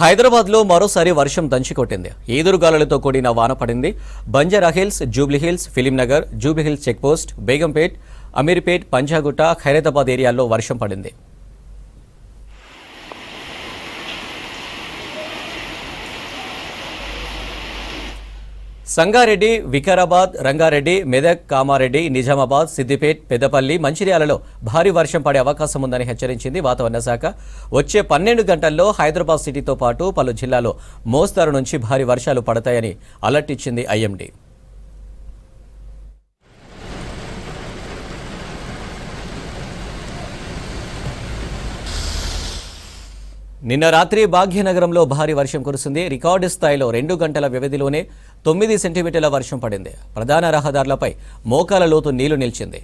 హైదరాబాద్లో మరోసారి వర్షం దంచికొట్టింది. ఈదురుగాలులతో కూడిన వాన పడింది. Banjara Hills Jubilee Hills Jubilee Hills checkpost Begumpet Ameerpet Panjagutta Khairatabad ఏరియాల్లో వర్షం పడింది. సంగారెడ్డి వికారాబాద్ రంగారెడ్డి మెదక్ కామారెడ్డి నిజామాబాద్ సిద్దిపేట్ పెద్దపల్లి మంచిర్యాలలో భారీ వర్షం పడే అవకాశం ఉందని హెచ్చరించింది వాతావరణ శాఖ. వచ్చే పన్నెండు గంటల్లో హైదరాబాద్ సిటీతో పాటు పలు జిల్లాలో మోస్తారు నుంచి భారీ వర్షాలు పడతాయని అలర్ట్ ఇచ్చింది ఐఎండీ. నిన్న రాత్రి భాగ్యనగరంలో భారీ వర్షం కురిసింది. రికార్డు స్థాయిలో రెండు గంటల వ్యవధిలోనే తొమ్మిది సెంటీమీటర్ల వర్షం పడింది. ప్రధాన రహదారులపై మోకాల లోతు నీళ్ళు నిలిచింది.